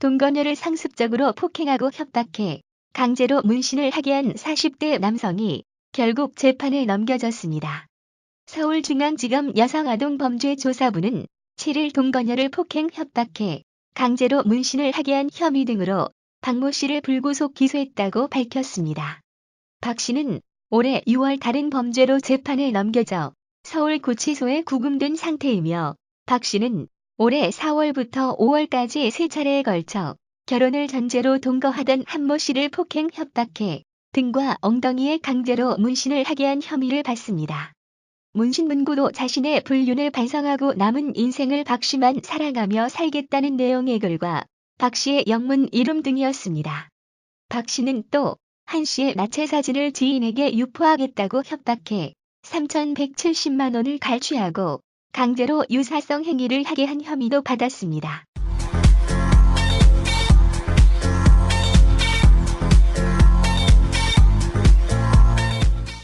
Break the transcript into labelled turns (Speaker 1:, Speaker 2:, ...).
Speaker 1: 동거녀를 상습적으로 폭행하고 협박해 강제로 문신을 하게 한 40대 남성이 결국 재판에 넘겨졌습니다. 서울중앙지검 여성아동범죄조사부는 7일 동거녀를 폭행 협박해 강제로 문신을 하게 한 혐의 등으로 박모 씨를 불구속 기소했다고 밝혔습니다. 박 씨는 올해 6월 다른 범죄로 재판에 넘겨져 서울구치소에 구금된 상태이며 박 씨는 올해 4월부터 5월까지 세 차례에 걸쳐 결혼을 전제로 동거하던 한모 씨를 폭행 협박해 등과 엉덩이에 강제로 문신을 하게 한 혐의를 받습니다. 문신 문구도 자신의 불륜을 반성하고 남은 인생을 박 씨만 사랑하며 살겠다는 내용의 글과 박 씨의 영문 이름 등이었습니다. 박 씨는 또 한 씨의 나체 사진을 지인에게 유포하겠다고 협박해 3,170만 원을 갈취하고 강제로 유사성 행위를 하게 한 혐의도 받았습니다.